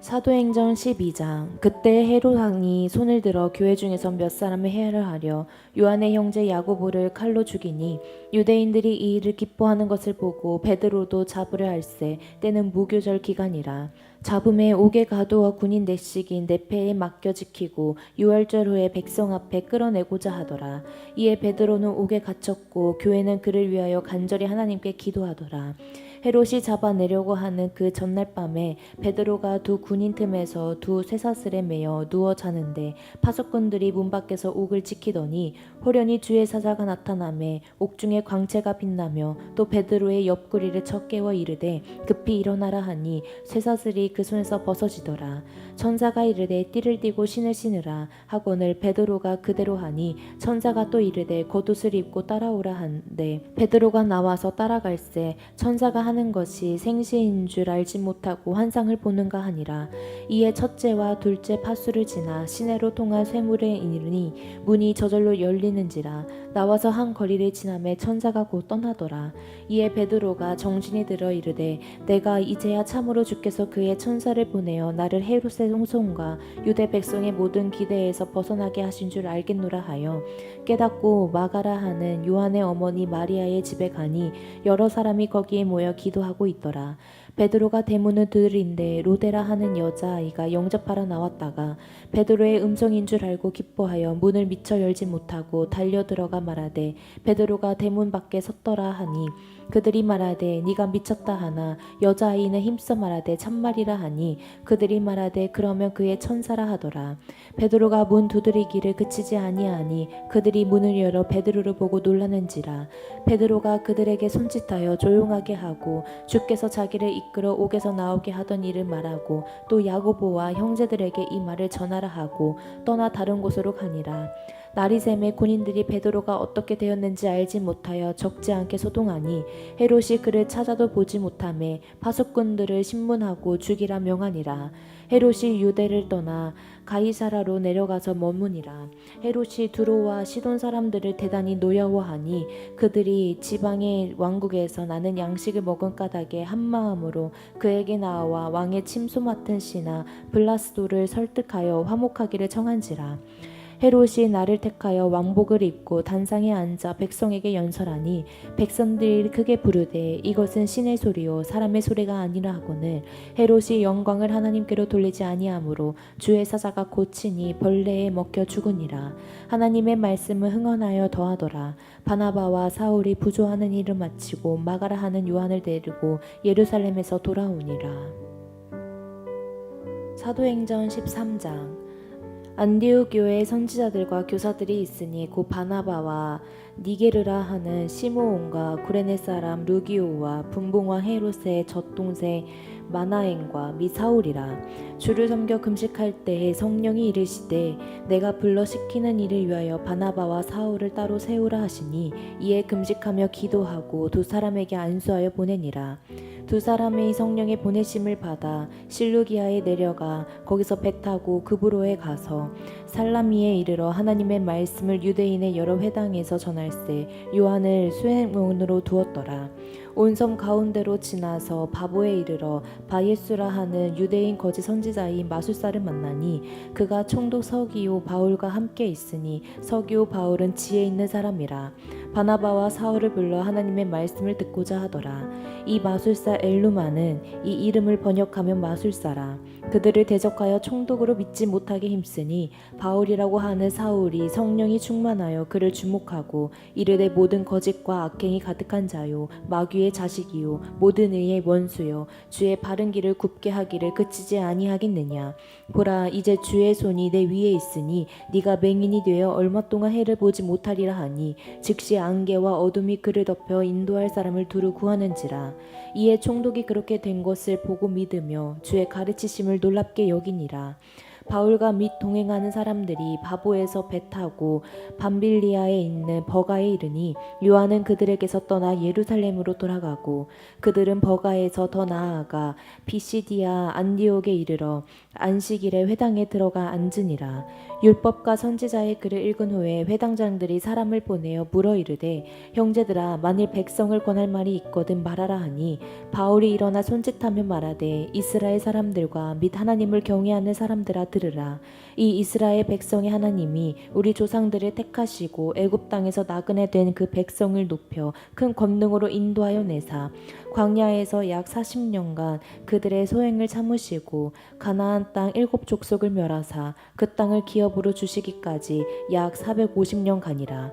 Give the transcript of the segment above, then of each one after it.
사도행전 12장. 그때 헤롯왕이 손을 들어 교회 중에서 몇 사람을 해야를 하려 요한의 형제 야고보를 칼로 죽이니 유대인들이 이 일을 기뻐하는 것을 보고 베드로도 잡으려 할세. 때는 무교절 기간이라. 잡음에 옥에 가두어 군인 내식인 내패에 맡겨 지키고 유월절 후에 백성 앞에 끌어내고자 하더라. 이에 베드로는 옥에 갇혔고 교회는 그를 위하여 간절히 하나님께 기도하더라 헤롯이 잡아내려고 하는 그 전날 밤에 베드로가 두 군인 틈에서 두 쇠사슬에 매여 누워 자는데 파수꾼들이 문 밖에서 옥을 지키더니 호련히 주의 사자가 나타나매 옥중에 광채가 빛나며 또 베드로의 옆구리를 쳐 깨워 이르되 급히 일어나라 하니 쇠사슬이 그 손에서 벗어지더라. 천사가 이르되 띠를 띠고 신을 신으라 하거늘 베드로가 그대로 하니 천사가 또 이르되 겉옷을 입고 따라오라 한데 베드로가 나와서 따라갈새 천사가 하는 것이 생시인 줄 알지 못하고 환상을 보는가 하니라. 이에 첫째와 둘째 파수를 지나 시내로 통한 쇠물에 이르니 문이 저절로 열리는지라. 나와서 한 거리를 지나매 천사가 곧 떠나더라. 이에 베드로가 정신이 들어 이르되 내가 이제야 참으로 주께서 그의 천사를 보내어 나를 헤롯의 홍성과 유대 백성의 모든 기대에서 벗어나게 하신 줄 알겠노라 하여 깨닫고 마가라 하는 요한의 어머니 마리아의 집에 가니 여러 사람이 거기에 모여 기도하고 있더라. 베드로가 대문을 들인데 로데라 하는 여자아이가 영접하러 나왔다가 베드로의 음성인 줄 알고 기뻐하여 문을 미처 열지 못하고 달려 들어가 말하되 베드로가 대문 밖에 섰더라 하니 그들이 말하되 네가 미쳤다 하나 여자아이는 힘써 말하되 참말이라 하니 그들이 말하되 그러면 그의 천사라 하더라. 베드로가 문 두드리기를 그치지 아니하니 그들이 문을 열어 베드로를 보고 놀라는지라. 베드로가 그들에게 손짓하여 조용하게 하고 주께서 자기를 이끌 어 옥에서 나오게 하던 일을 말하고 또 야고보와 형제들에게 이 말을 전하라 하고 떠나 다른 곳으로 가니라. 날이 새매 군인들이 베드로가 어떻게 되었는지 알지 못하여 적지 않게 소동하니 헤롯이 그를 찾아도 보지 못하매 파수꾼들을 신문하고 죽이라 명하니라. 헤롯이 유대를 떠나 가이사라로 내려가서 머무니라. 헤롯이 두로와 시돈 사람들을 대단히 노여워하니 그들이 지방의 왕국에서 나는 양식을 먹은 까닭에 한 마음으로 그에게 나와 왕의 침소 맡은 씨나 블라스도를 설득하여 화목하기를 청한지라 헤롯이 나를 택하여 왕복을 입고 단상에 앉아 백성에게 연설하니 백성들이 크게 부르되 이것은 신의 소리요 사람의 소리가 아니라 하거늘 헤롯이 영광을 하나님께로 돌리지 아니하므로 주의 사자가 고치니 벌레에 먹혀 죽으니라. 하나님의 말씀을 흥언하여 더하더라. 바나바와 사울이 부조하는 일을 마치고 마가라 하는 요한을 데리고 예루살렘에서 돌아오니라. 사도행전 13장 안디옥 교회에 선지자들과 교사들이 있으니 곧 바나바와 니게르라 하는 시므온과 구레네 사람 루기오와 분봉왕 헤롯의 젖동생 마나엔과 미사울이라 주를 섬겨 금식할 때에 성령이 이르시되 내가 불러 시키는 일을 위하여 바나바와 사울을 따로 세우라 하시니 이에 금식하며 기도하고 두 사람에게 안수하여 보내니라. 두 사람의 성령의 보내심을 받아 실루기아에 내려가 거기서 배 타고 그브로에 가서 살라미에 이르러 하나님의 말씀을 유대인의 여러 회당에서 전할세 요한을 수행원으로 두었더라 온섬 가운데로 지나서 바보에 이르러 바예수라 하는 유대인 거짓 선지자인 마술사를 만나니 그가 총독 서기오 바울과 함께 있으니 서기오 바울은 지혜 있는 사람이라. 바나바와 사울을 불러 하나님의 말씀을 듣고자 하더라. 이 마술사 엘루마는 이 이름을 번역하면 마술사라 그들을 대적하여 총독으로 믿지 못하게 힘쓰니 바울이라고 하는 사울이 성령이 충만하여 그를 주목하고 이르되 모든 거짓과 악행이 가득한 자요 마귀의 자식이요 모든 의의 원수요 주의 바른 길을 굽게 하기를 그치지 아니하겠느냐? 보라 이제 주의 손이 내 위에 있으니 네가 맹인이 되어 얼마 동안 해를 보지 못하리라 하니 즉시 안개와 어둠이 그를 덮여 인도할 사람을 두루 구하는지라. 이에 총독이 그렇게 된 것을 보고 믿으며 주의 가르치심을 놀랍게 여기니라. 바울과 및 동행하는 사람들이 바보에서 배 타고 밤빌리아에 있는 버가에 이르니 요한은 그들에게서 떠나 예루살렘으로 돌아가고 그들은 버가에서 더 나아가 비시디아 안디옥에 이르러 안식일에 회당에 들어가 앉으니라. 율법과 선지자의 글을 읽은 후에 회당장들이 사람을 보내어 물어 이르되 형제들아 만일 백성을 권할 말이 있거든 말하라 하니 바울이 일어나 손짓하며 말하되 이스라엘 사람들과 및 하나님을 경외하는 사람들아 들으라. 이 이스라엘 백성의 하나님이 우리 조상들을 택하시고 애굽 땅에서 나그네 된 그 백성을 높여 큰 권능으로 인도하여 내사. 광야에서 약 40년간 그들의 소행을 참으시고 가나안 땅 일곱 족속을 멸하사 그 땅을 기업으로 주시기까지 약 450년간이라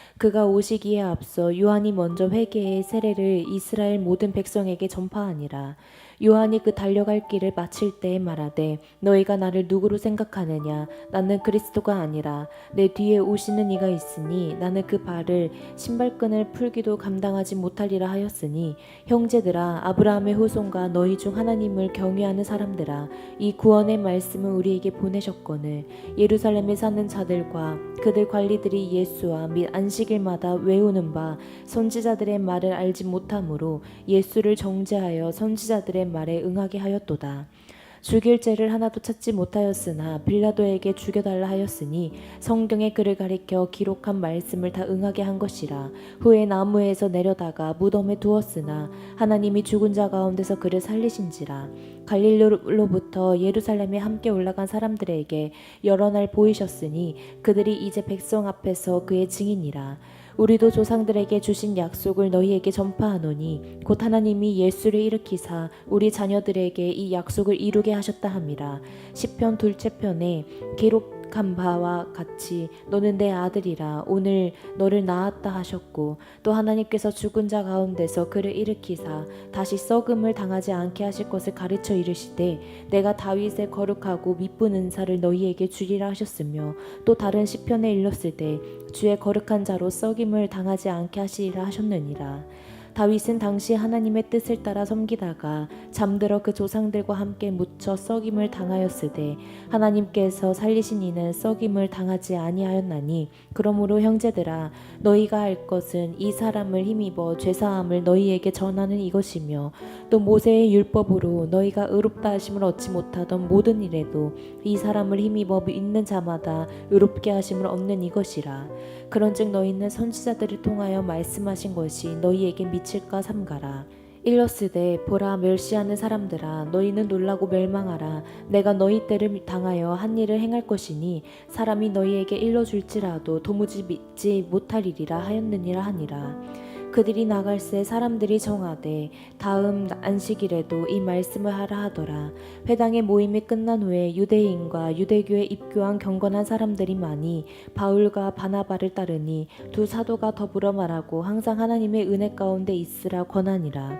그가 오시기에 앞서 요한이 먼저 회개의 세례를 이스라엘 모든 백성에게 전파하니라. 요한이 그 달려갈 길을 마칠 때에 말하되 너희가 나를 누구로 생각하느냐? 나는 그리스도가 아니라 내 뒤에 오시는 이가 있으니 나는 그 발을 신발끈을 풀기도 감당하지 못하리라 하였으니 형제들아 아브라함의 후손과 너희 중 하나님을 경외하는 사람들아 이 구원의 말씀을 우리에게 보내셨거늘 예루살렘에 사는 자들과 그들 관리들이 예수와 및 안식일마다 외우는 바 선지자들의 말을 알지 못하므로 예수를 정죄하여 선지자들의 말에 응하게 하였도다. 죽일 죄를 하나도 찾지 못하였으나 빌라도에게 죽여달라 하였으니 성경의 글을 가리켜 기록한 말씀을 다 응하게 한 것이라. 후에 나무에서 내려다가 무덤에 두었으나 하나님이 죽은 자 가운데서 그를 살리신지라. 갈릴로로부터 예루살렘에 함께 올라간 사람들에게 여러 날 보이셨으니 그들이 이제 백성 앞에서 그의 증인이라 우리도 조상들에게 주신 약속을 너희에게 전파하노니 곧 하나님이 예수를 일으키사 우리 자녀들에게 이 약속을 이루게 하셨다 함이라. 시편 둘째 편에 기록 한 바와 같이 너는 내 아들이라 오늘 너를 낳았다 하셨고 또 하나님께서 죽은 자 가운데서 그를 일으키사 다시 썩음을 당하지 않게 하실 것을 가르쳐 이르시되 내가 다윗의 거룩하고 미쁜 은사를 너희에게 주리라 하셨으며 또 다른 시편에 일렀을 때 주의 거룩한 자로 썩임을 당하지 않게 하시리라 하셨느니라. 다윗은 당시 하나님의 뜻을 따라 섬기다가 잠들어 그 조상들과 함께 묻혀 썩임을 당하였으되 하나님께서 살리신 이는 썩임을 당하지 아니하였나니 그러므로 형제들아 너희가 할 것은 이 사람을 힘입어 죄사함을 너희에게 전하는 이것이며 또 모세의 율법으로 너희가 의롭다 하심을 얻지 못하던 모든 일에도 이 사람을 힘입어 믿는 자마다 의롭게 하심을 얻는 이것이라 그런즉 너희는 선지자들을 통하여 말씀하신 것이 너희에게 미칠까 삼가라. 일러스되 보라 멸시하는 사람들아 너희는 놀라고 멸망하라 내가 너희 때를 당하여 한 일을 행할 것이니 사람이 너희에게 일러 줄지라도 도무지 믿지 못하리리라 하였느니라 하니라 그들이 나갈 새 사람들이 정하되 다음 안식일에도 이 말씀을 하라 하더라. 회당의 모임이 끝난 후에 유대인과 유대교에 입교한 경건한 사람들이 많이 바울과 바나바를 따르니 두 사도가 더불어 말하고 항상 하나님의 은혜 가운데 있으라 권하니라.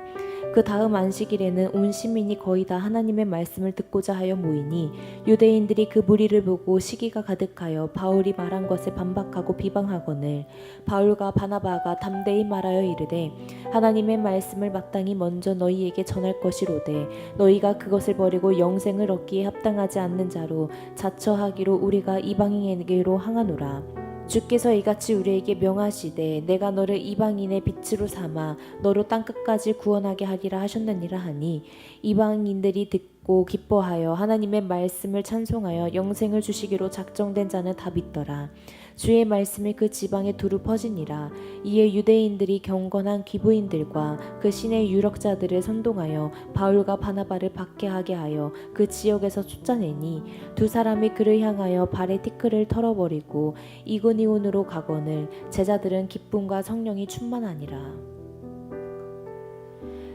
그 다음 안식일에는 온 시민이 거의 다 하나님의 말씀을 듣고자 하여 모이니 유대인들이 그 무리를 보고 시기가 가득하여 바울이 말한 것에 반박하고 비방하거늘 바울과 바나바가 담대히 말하여 이르되 하나님의 말씀을 마땅히 먼저 너희에게 전할 것이로되 너희가 그것을 버리고 영생을 얻기에 합당하지 않는 자로 자처하기로 우리가 이방인에게로 항하노라. 주께서 이같이 우리에게 명하시되 내가 너를 이방인의 빛으로 삼아 너로 땅 끝까지 구원하게 하리라 하셨느니라 하니 이방인들이 듣고 기뻐하여 하나님의 말씀을 찬송하여 영생을 주시기로 작정된 자는 다 믿더라 주의 말씀이 그 지방에 두루 퍼지니라. 이에 유대인들이 경건한 기부인들과 그 신의 유력자들을 선동하여 바울과 바나바를 박해하게 하여 그 지역에서 쫓아내니 두 사람이 그를 향하여 발에 티끌을 털어버리고 이고니온으로 가거늘 제자들은 기쁨과 성령이 충만하니라.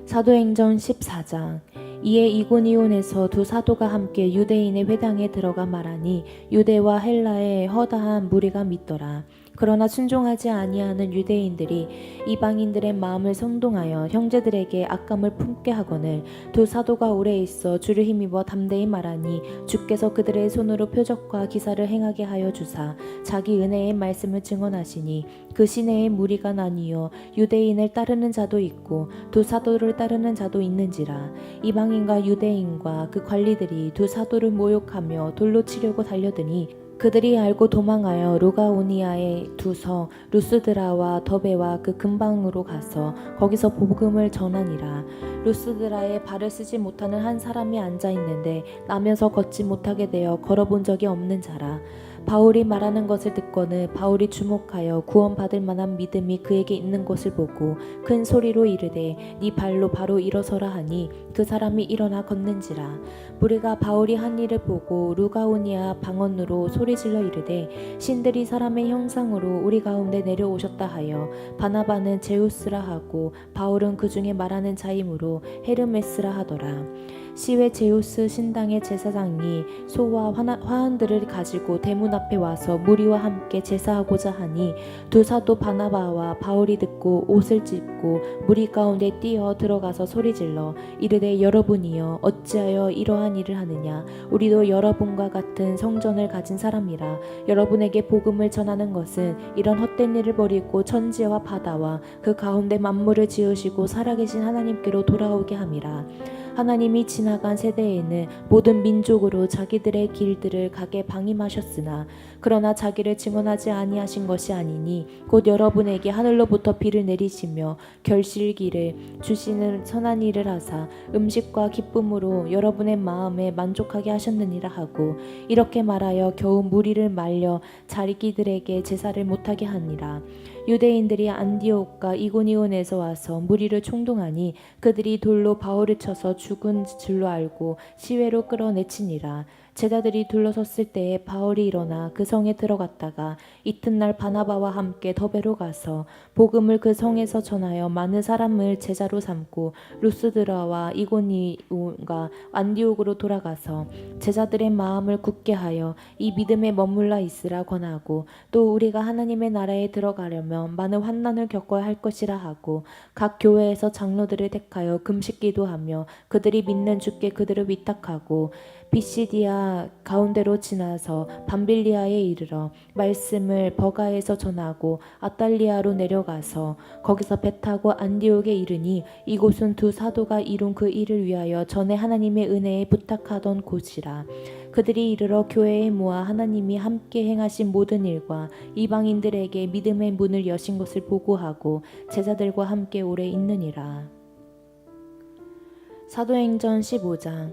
사도행전 14장 이에 이고니온에서 두 사도가 함께 유대인의 회당에 들어가 말하니 유대와 헬라의 허다한 무리가 믿더라. 그러나 순종하지 아니하는 유대인들이 이방인들의 마음을 선동하여 형제들에게 악감을 품게 하거늘 두 사도가 오래 있어 주를 힘입어 담대히 말하니 주께서 그들의 손으로 표적과 기사를 행하게 하여 주사 자기 은혜의 말씀을 증언하시니 그 시내에 무리가 나뉘어 유대인을 따르는 자도 있고 두 사도를 따르는 자도 있는지라 이방인과 유대인과 그 관리들이 두 사도를 모욕하며 돌로 치려고 달려드니 그들이 알고 도망하여 루가오니아에 두서 루스드라와 더베와 그 근방으로 가서 거기서 복음을 전하니라. 루스드라에 발을 쓰지 못하는 한 사람이 앉아 있는데 나면서 걷지 못하게 되어 걸어본 적이 없는 자라 바울이 말하는 것을 듣고는 바울이 주목하여 구원받을 만한 믿음이 그에게 있는 것을 보고 큰 소리로 이르되 네 발로 바로 일어서라 하니 그 사람이 일어나 걷는지라. 무리가 바울이 한 일을 보고 루가오니아 방언으로 소리질러 이르되 신들이 사람의 형상으로 우리 가운데 내려오셨다 하여 바나바는 제우스라 하고 바울은 그 중에 말하는 자이므로 헤르메스라 하더라 시외 제우스 신당의 제사장이 소와 화환들을 가지고 대문 앞에 와서 무리와 함께 제사하고자 하니 두 사도 바나바와 바울이 듣고 옷을 찢고 무리 가운데 뛰어 들어가서 소리질러 이르되 여러분이여 어찌하여 이러한 일을 하느냐? 우리도 여러분과 같은 성전을 가진 사람이라 여러분에게 복음을 전하는 것은 이런 헛된 일을 버리고 천지와 바다와 그 가운데 만물을 지으시고 살아계신 하나님께로 돌아오게 함이라 하나님이 지나간 세대에는 모든 민족으로 자기들의 길들을 가게 방임하셨으나 그러나 자기를 증언하지 아니하신 것이 아니니 곧 여러분에게 하늘로부터 비를 내리시며 결실기를 주시는 선한 일을 하사 음식과 기쁨으로 여러분의 마음에 만족하게 하셨느니라 하고 이렇게 말하여 겨우 무리를 말려 자기들에게 제사를 못하게 하니라 유대인들이 안디옥과 이고니온에서 와서 무리를 총동하니 그들이 돌로 바울을 쳐서 죽은 줄로 알고 시외로 끌어내치니라 제자들이 둘러섰을 때에 바울이 일어나 그 성에 들어갔다가 이튿날 바나바와 함께 더베로 가서 복음을 그 성에서 전하여 많은 사람을 제자로 삼고 루스드라와 이고니온과 안디옥으로 돌아가서 제자들의 마음을 굳게 하여 이 믿음에 머물러 있으라 권하고 또 우리가 하나님의 나라에 들어가려면 많은 환난을 겪어야 할 것이라 하고 각 교회에서 장로들을 택하여 금식 기도 하며 그들이 믿는 주께 그들을 위탁하고 비시디아 가운데로 지나서 밤빌리아에 이르러 말씀을 버가에서 전하고 아달리아로 내려가서 거기서 배 타고 안디옥에 이르니 이곳은 두 사도가 이룬 그 일을 위하여 전에 하나님의 은혜에 부탁하던 곳이라. 그들이 이르러 교회에 모아 하나님이 함께 행하신 모든 일과 이방인들에게 믿음의 문을 여신 것을 보고하고 제자들과 함께 오래 있느니라. 사도행전 15장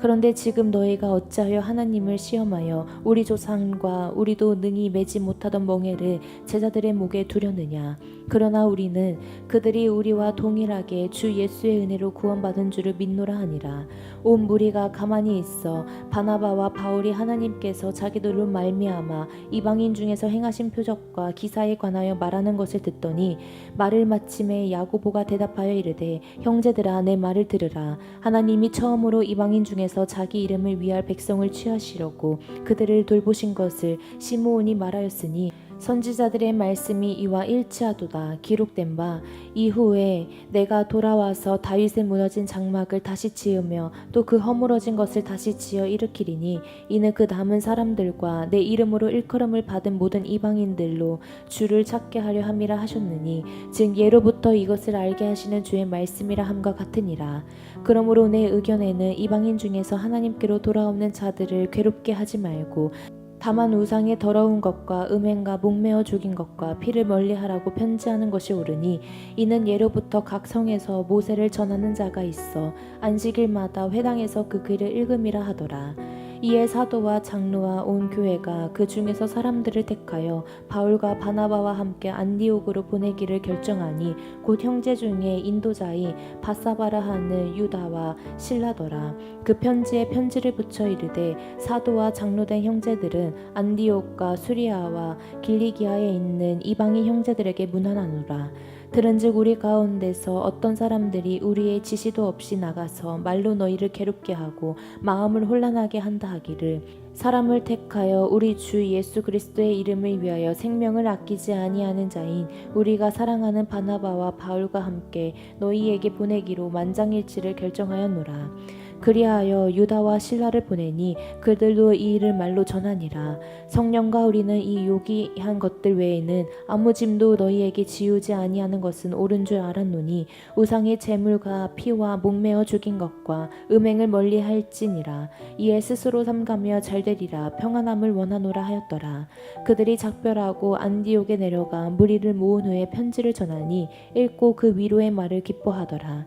그런데 지금 너희가 어찌하여 하나님을 시험하여 우리 조상과 우리도 능히 매지 못하던 멍에를 제자들의 목에 두려느냐? 그러나 우리는 그들이 우리와 동일하게 주 예수의 은혜로 구원받은 줄을 믿노라 하니라 온 무리가 가만히 있어 바나바와 바울이 하나님께서 자기들로 말미암아 이방인 중에서 행하신 표적과 기사에 관하여 말하는 것을 듣더니 말을 마침에 야고보가 대답하여 이르되 형제들아 내 말을 들으라. 하나님이 처음으로 이방인 중에서 자기 이름을 위할 백성을 취하시려고 그들을 돌보신 것을 시므온이 말하였으니 선지자들의 말씀이 이와 일치하도다. 기록된 바 이후에 내가 돌아와서 다윗의 무너진 장막을 다시 지으며 또 그 허물어진 것을 다시 지어 일으키리니 이는 그 남은 사람들과 내 이름으로 일컬음을 받은 모든 이방인들로 주를 찾게 하려 함이라 하셨느니 즉 예로부터 이것을 알게 하시는 주의 말씀이라 함과 같으니라. 그러므로 내 의견에는 이방인 중에서 하나님께로 돌아오는 자들을 괴롭게 하지 말고 다만 우상의 더러운 것과 음행과 목매어 죽인 것과 피를 멀리하라고 편지하는 것이 옳으니 이는 예로부터 각 성에서 모세를 전하는 자가 있어 안식일마다 회당에서 그 글을 읽음이라 하더라. 이에 사도와 장로와 온 교회가 그 중에서 사람들을 택하여 바울과 바나바와 함께 안디옥으로 보내기를 결정하니 곧 형제 중에 인도자인 바사바라 하는 유다와 신라더라. 그 편지에 편지를 붙여 이르되 사도와 장로된 형제들은 안디옥과 수리아와 길리기아에 있는 이방인 형제들에게 문안하노라. 들은즉 우리 가운데서 어떤 사람들이 우리의 지시도 없이 나가서 말로 너희를 괴롭게 하고 마음을 혼란하게 한다 하기를 사람을 택하여 우리 주 예수 그리스도의 이름을 위하여 생명을 아끼지 아니하는 자인 우리가 사랑하는 바나바와 바울과 함께 너희에게 보내기로 만장일치를 결정하였노라. 그리하여 유다와 신라를 보내니 그들도 이 일을 말로 전하니라. 성령과 우리는 이 요기한 것들 외에는 아무 짐도 너희에게 지우지 아니하는 것은 옳은 줄 알았노니 우상의 재물과 피와 목매어 죽인 것과 음행을 멀리 할지니라. 이에 스스로 삼가며 잘되리라 평안함을 원하노라 하였더라. 그들이 작별하고 안디옥에 내려가 무리를 모은 후에 편지를 전하니 읽고 그 위로의 말을 기뻐하더라.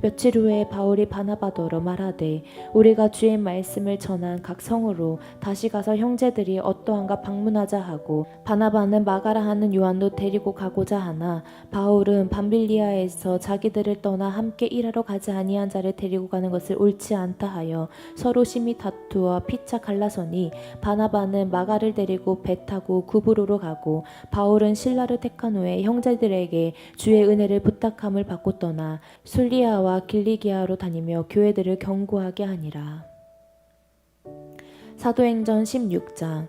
며칠 후에 바울이 바나바더러 말하되 우리가 주의 말씀을 전한 각 성으로 다시 가서 형제들이 어떠한가 방문하자 하고 바나바는 마가라 하는 요한도 데리고 가고자 하나 바울은 밤빌리아에서 자기들을 떠나 함께 일하러 가지 아니한 자를 데리고 가는 것을 옳지 않다 하여 서로 심히 다투어 피차 갈라서니 바나바는 마가를 데리고 배 타고 구브로로 가고 바울은 신라를 택한 후에 형제들에게 주의 은혜를 부탁함을 받고 떠나 술리아와 길리기아로 다니며 교회들을 경고하게 하니라. 사도행전 16장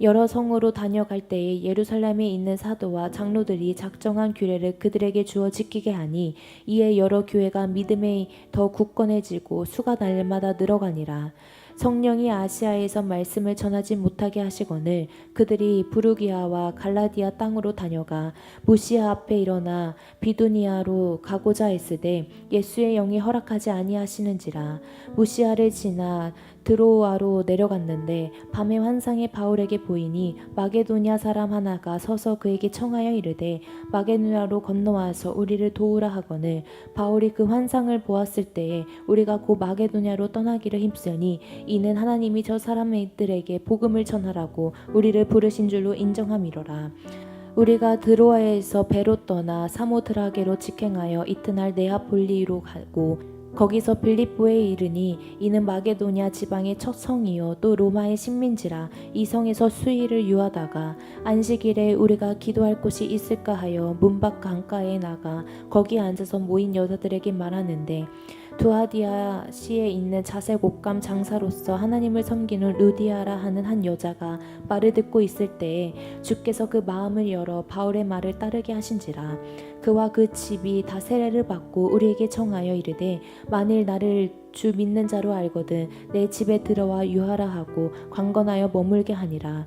여러 성으로 다녀갈 때에 예루살렘에 있는 사도와 장로들이 작정한 규례를 그들에게 주어 지키게 하니 이에 여러 교회가 믿음에 더 굳건해지고 수가 날마다 늘어가니라. 성령이 아시아에서 말씀을 전하지 못하게 하시거늘 그들이 부르기아와 갈라디아 땅으로 다녀가 무시아 앞에 일어나 비두니아로 가고자 했으되 예수의 영이 허락하지 아니하시는지라 무시아를 지나 드로아로 내려갔는데 밤에 환상이 바울에게 보이니 마게도냐 사람 하나가 서서 그에게 청하여 이르되 마게도냐로 건너와서 우리를 도우라 하거늘 바울이 그 환상을 보았을 때에 우리가 곧 마게도냐로 떠나기를 힘쓰니 이는 하나님이 저 사람들에게 복음을 전하라고 우리를 부르신 줄로 인정함이로라. 우리가 드로아에서 배로 떠나 사모드라게로 직행하여 이튿날 네아폴리로 가고 거기서 빌립보에 이르니 이는 마게도냐 지방의 첫 성이요 또 로마의 식민지라 이 성에서 수일을 유하다가 안식일에 우리가 기도할 곳이 있을까 하여 문밖 강가에 나가 거기 앉아서 모인 여자들에게 말하는데 두아디아 시에 있는 자색 옷감 장사로서 하나님을 섬기는 루디아라 하는 한 여자가 말을 듣고 있을 때에 주께서 그 마음을 열어 바울의 말을 따르게 하신지라. 그와 그 집이 다 세례를 받고 우리에게 청하여 이르되 만일 나를 주 믿는 자로 알거든 내 집에 들어와 유하라 하고 관건하여 머물게 하니라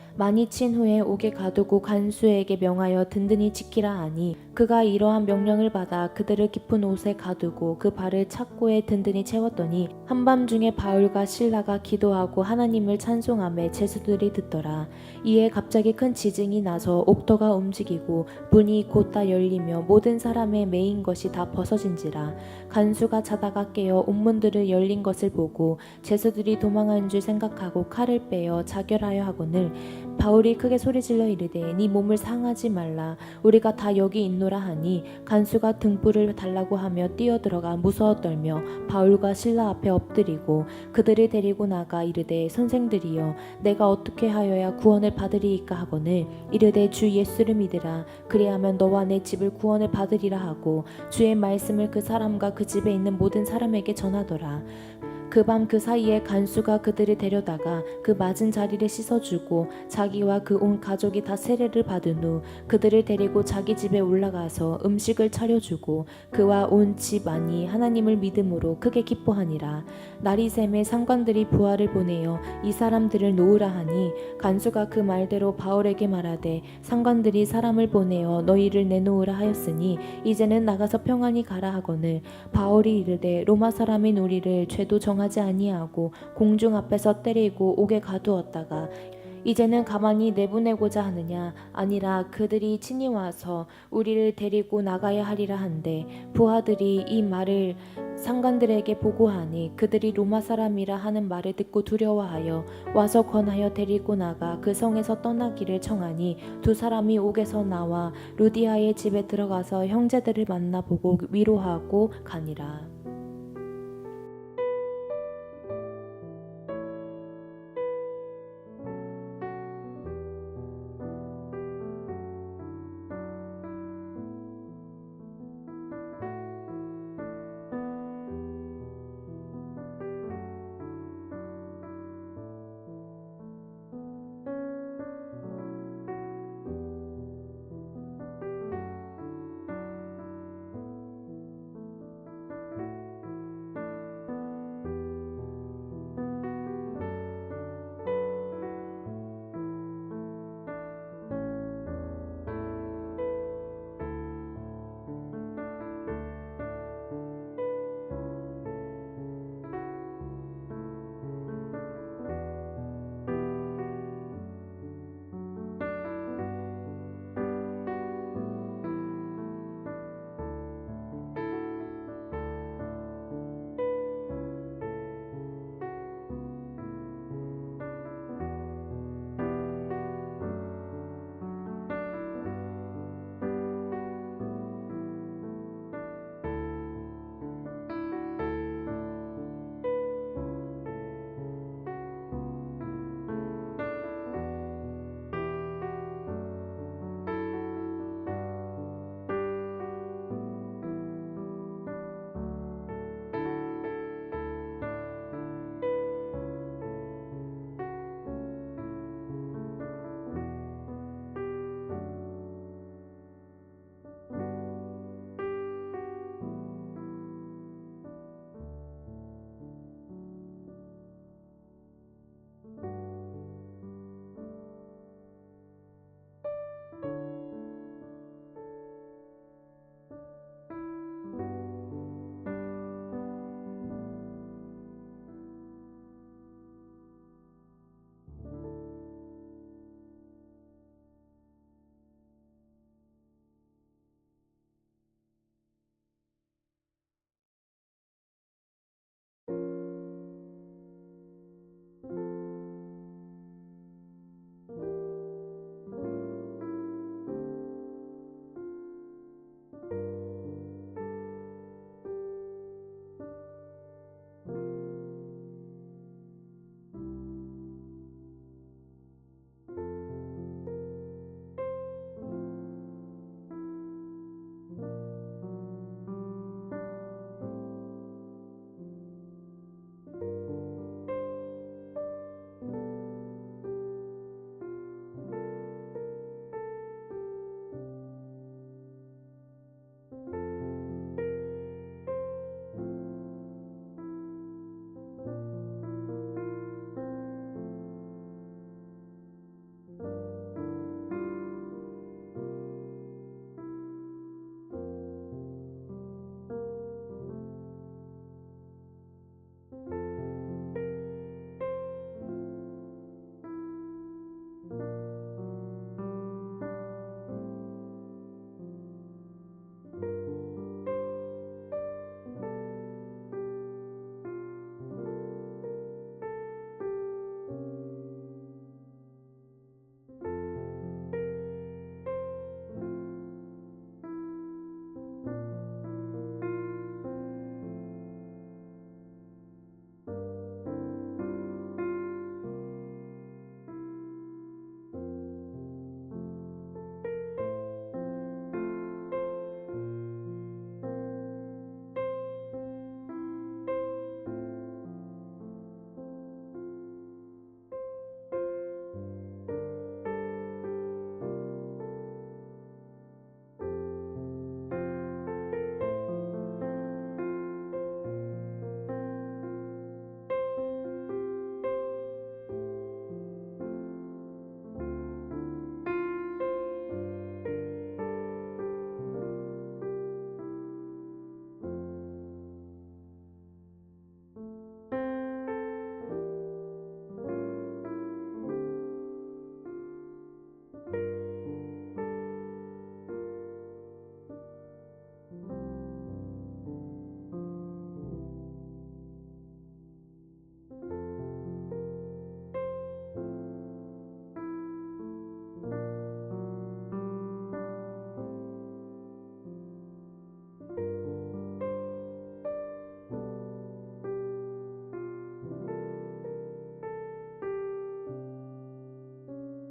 많이 친 후에 옥에 가두고 간수에게 명하여 든든히 지키라 하니 그가 이러한 명령을 받아 그들을 깊은 옷에 가두고 그 발을 착고에 든든히 채웠더니 한밤중에 바울과 신라가 기도하고 하나님을 찬송함에 제수들이 듣더라. 이에 갑자기 큰 지진이 나서 옥터가 움직이고 문이 곧 다 열리며 모든 사람의 메인 것이 다 벗어진지라. 간수가 자다가 깨어 옥문들을 열린 것을 보고 제수들이 도망한 줄 생각하고 칼을 빼어 자결하여 하거늘 바울이 크게 소리질러 이르되 네 몸을 상하지 말라. 우리가 다 여기 있노라 하니 간수가 등불을 달라고 하며 뛰어들어가 무서워 떨며 바울과 신라 앞에 엎드리고 그들을 데리고 나가 이르되 선생들이여 내가 어떻게 하여야 구원을 받으리이까 하거늘? 이르되 주 예수를 믿으라. 그리하면 너와 내 집을 구원을 받으리라 하고 주의 말씀을 그 사람과 그 집에 있는 모든 사람에게 전하더라 그 밤 그 사이에 간수가 그들을 데려다가 그 맞은 자리를 씻어주고 자기와 그 온 가족이 다 세례를 받은 후 그들을 데리고 자기 집에 올라가서 음식을 차려주고 그와 온 집안이 하나님을 믿음으로 크게 기뻐하니라. 샘에 상관들이 부하를 보내어 이 사람들을 놓으라 하니 간수가 그 말대로 바울에게 말하되 상관들이 사람을 보내어 너희를 내놓으라 하였으니 이제는 나가서 평안히 가라 하거늘 바울이 이르되 로마 사람인 우리를 죄도 정하지 아니하고 공중 앞에서 때리고 옥에 가두었다가 이제는 가만히 내보내고자 하느냐? 아니라 그들이 친히 와서 우리를 데리고 나가야 하리라 한데 부하들이 이 말을 상관들에게 보고하니 그들이 로마 사람이라 하는 말을 듣고 두려워하여 와서 권하여 데리고 나가 그 성에서 떠나기를 청하니 두 사람이 옥에서 나와 루디아의 집에 들어가서 형제들을 만나보고 위로하고 가니라